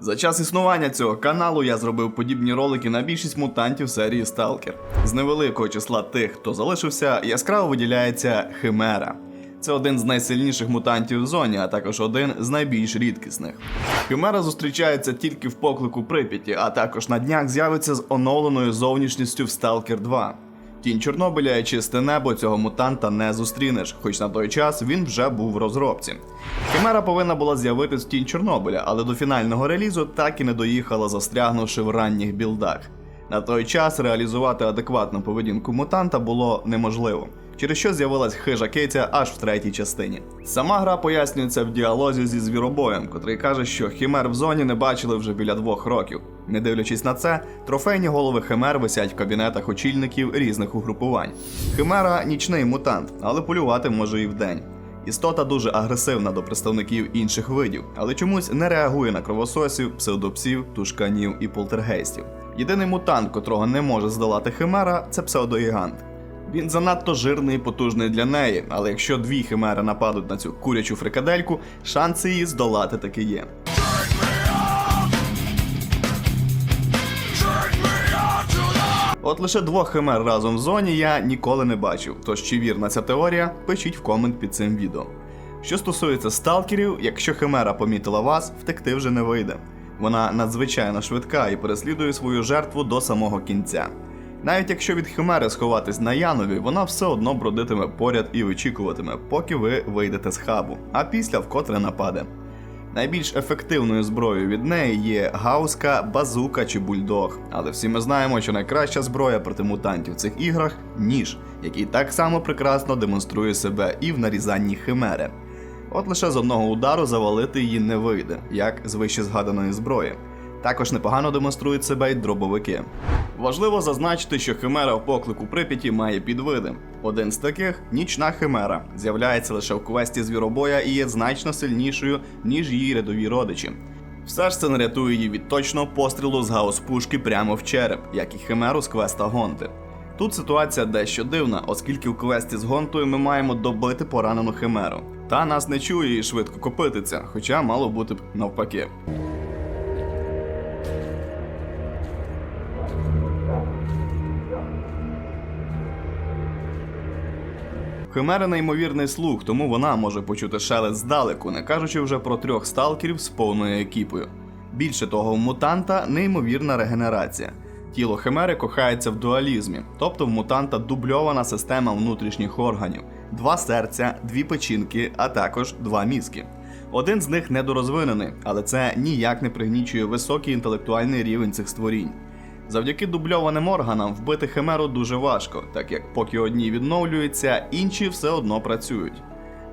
За час існування цього каналу я зробив подібні ролики на більшість мутантів серії Сталкер. З невеликого числа тих, хто залишився, яскраво виділяється Химера. Це один з найсильніших мутантів в зоні, а також один з найбільш рідкісних. Химера зустрічається тільки в поклику Прип'яті, а також на днях з'явиться з оновленою зовнішністю в Сталкер 2. Тінь Чорнобиля і чисте небо цього мутанта не зустрінеш, хоч на той час він вже був в розробці. Хімера повинна була з'явитись в тінь Чорнобиля, але до фінального релізу так і не доїхала, застрягнувши в ранніх білдах. На той час реалізувати адекватну поведінку мутанта було неможливо, через що з'явилась хижа Кейтя аж в третій частині. Сама гра пояснюється в діалозі зі звіробоєм, котрий каже, що химер в зоні не бачили вже біля двох років. Не дивлячись на це, трофейні голови химер висять в кабінетах очільників різних угрупувань. Химера нічний мутант, але полювати може і вдень. Істота дуже агресивна до представників інших видів, але чомусь не реагує на кровососів, псевдопсів, тушканів і полтергейстів. Єдиний мутант, котрого не може здолати химера, це псевдогігант. Він занадто жирний і потужний для неї, але якщо дві химери нападуть на цю курячу фрикадельку, шанси її здолати таки є. От лише двох химер разом в зоні я ніколи не бачив. Тож чи вірна ця теорія, пишіть в комент під цим відео. Що стосується сталкерів, якщо химера помітила вас, втекти вже не вийде. Вона надзвичайно швидка і переслідує свою жертву до самого кінця. Навіть якщо від химери сховатись на Янові, вона все одно бродитиме поряд і вичікуватиме, поки ви вийдете з хабу, а після вкотре нападе. Найбільш ефективною зброєю від неї є гауска, базука чи бульдог. Але всі ми знаємо, що найкраща зброя проти мутантів в цих іграх ніж, який так само прекрасно демонструє себе і в нарізанні химери. От лише з одного удару завалити її не вийде, як з вище згаданої зброї. Також непогано демонструють себе й дробовики. Важливо зазначити, що химера в поклику Прип'яті має підвиди. Один з таких нічна химера, з'являється лише в квесті звіробоя і є значно сильнішою, ніж її рядові родичі. Все ж це не рятує її від точного пострілу з гаус-пушки прямо в череп, як і химеру з квеста Гонти. Тут ситуація дещо дивна, оскільки в квесті з гонтою ми маємо добити поранену химеру. Та нас не чує і швидко копититься, хоча мало бути б навпаки. Химера неймовірний слух, тому вона може почути шелест здалеку, не кажучи вже про трьох сталкерів з повною екіпою. Більше того, у мутанта неймовірна регенерація. Тіло химери кохається в дуалізмі, тобто в мутанта дубльована система внутрішніх органів: два серця, дві печінки, а також два мізки. Один з них недорозвинений, але це ніяк не пригнічує високий інтелектуальний рівень цих створінь. Завдяки дубльованим органам вбити химеру дуже важко, так як поки одні відновлюються, інші все одно працюють.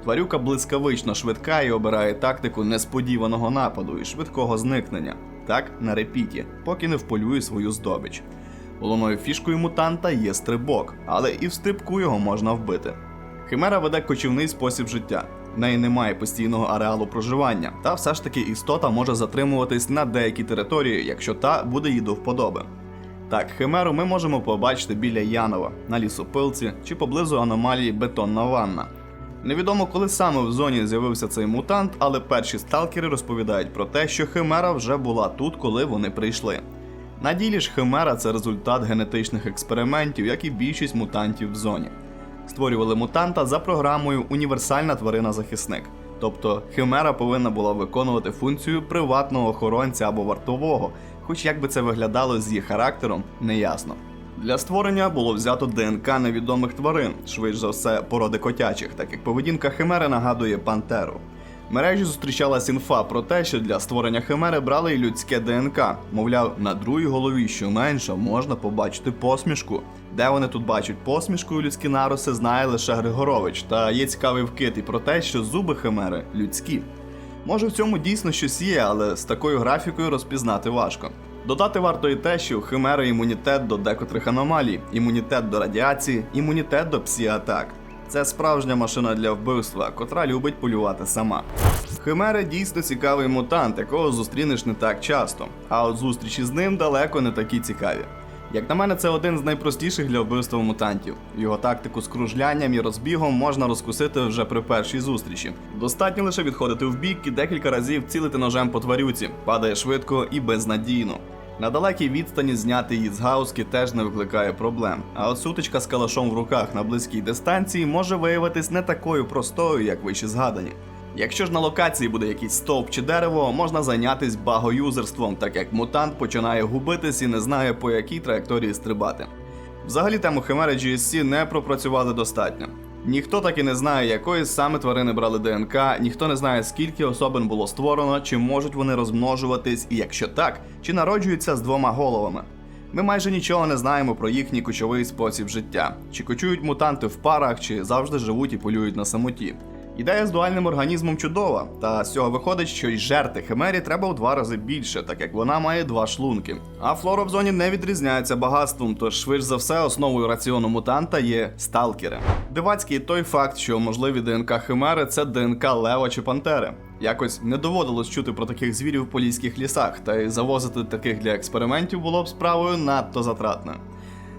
Тварюка блискавично швидка і обирає тактику несподіваного нападу і швидкого зникнення, так на репіті, поки не вполює свою здобич. Головною фішкою мутанта є стрибок, але і в стрибку його можна вбити. Химера веде кочівний спосіб життя. В неї немає постійного ареалу проживання, та все ж таки істота може затримуватись на деякій території, якщо та буде їй до вподоби. Так, химеру ми можемо побачити біля Янова, на лісопилці чи поблизу аномалії Бетонна Ванна. Невідомо, коли саме в зоні з'явився цей мутант, але перші сталкери розповідають про те, що химера вже була тут, коли вони прийшли. На ділі ж химера це результат генетичних експериментів, як і більшість мутантів в зоні. Створювали мутанта за програмою Універсальна тварина-захисник. Тобто химера повинна була виконувати функцію приватного охоронця або вартового, хоч як би це виглядало з її характером, неясно. Для створення було взято ДНК невідомих тварин, швидше за все породи котячих, так як поведінка химери нагадує пантеру. Мережі зустрічалась інфа про те, що для створення химери брали й людське ДНК. Мовляв, на другій голові, що менша, можна побачити посмішку. Де вони тут бачать посмішку і людські нароси, знає лише Григорович. Та є цікавий вкид і про те, що зуби химери людські. Може в цьому дійсно щось є, але з такою графікою розпізнати важко. Додати варто і те, що у химери імунітет до декотрих аномалій, імунітет до радіації, імунітет до псі-атак. Це справжня машина для вбивства, котра любить полювати сама. Химера дійсно цікавий мутант, якого зустрінеш не так часто, а от зустрічі з ним далеко не такі цікаві. Як на мене, це один з найпростіших для вбивства мутантів. Його тактику з кружлянням і розбігом можна розкусити вже при першій зустрічі. Достатньо лише відходити в бік і декілька разів цілити ножем по тварюці, падає швидко і безнадійно. На далекій відстані зняти її з гаузки теж не викликає проблем. А от сутичка з калашом в руках на близькій дистанції може виявитись не такою простою, як вище згадані. Якщо ж на локації буде якийсь стовп чи дерево, можна зайнятись багоюзерством, так як мутант починає губитись і не знає по якій траєкторії стрибати. Взагалі тему Химери GSC не пропрацювали достатньо. Ніхто так і не знає, якої саме тварини брали ДНК, ніхто не знає, скільки особин було створено, чи можуть вони розмножуватись, і якщо так, чи народжуються з двома головами. Ми майже нічого не знаємо про їхній кочовий спосіб життя, чи кочують мутанти в парах, чи завжди живуть і полюють на самоті. Ідея з дуальним організмом чудова, та з цього виходить, що й жерти химері треба в два рази більше, так як вона має два шлунки. А флора в зоні не відрізняється багатством, тож швидш за все основою раціону мутанта є сталкери. Дивацький той факт, що можливі ДНК химери це ДНК лева чи пантери. Якось не доводилось чути про таких звірів в поліських лісах, та й завозити таких для експериментів було б справою надто затратною.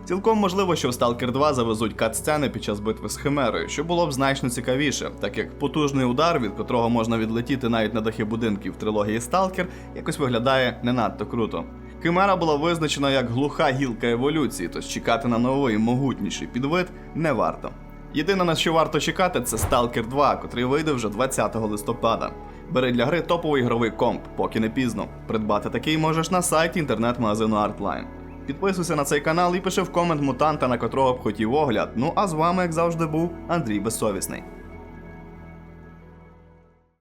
Цілком можливо, що в Stalker 2 завезуть кат-сцени під час битви з Химерою, що було б значно цікавіше, так як потужний удар, від котрого можна відлетіти навіть на дахи будинків в трилогії Stalker, якось виглядає не надто круто. Химера була визначена як глуха гілка еволюції, тож чекати на новий могутніший підвид не варто. Єдине на що варто чекати, це Stalker 2, котрий вийде вже 20 листопада. Бери для гри топовий ігровий комп, поки не пізно. Придбати такий можеш на сайті інтернет-магазину Artline. Підписуйся на цей канал і пиши в комент мутанта, на котрого б хотів огляд. Ну а з вами, як завжди, був Андрій Безсовісний.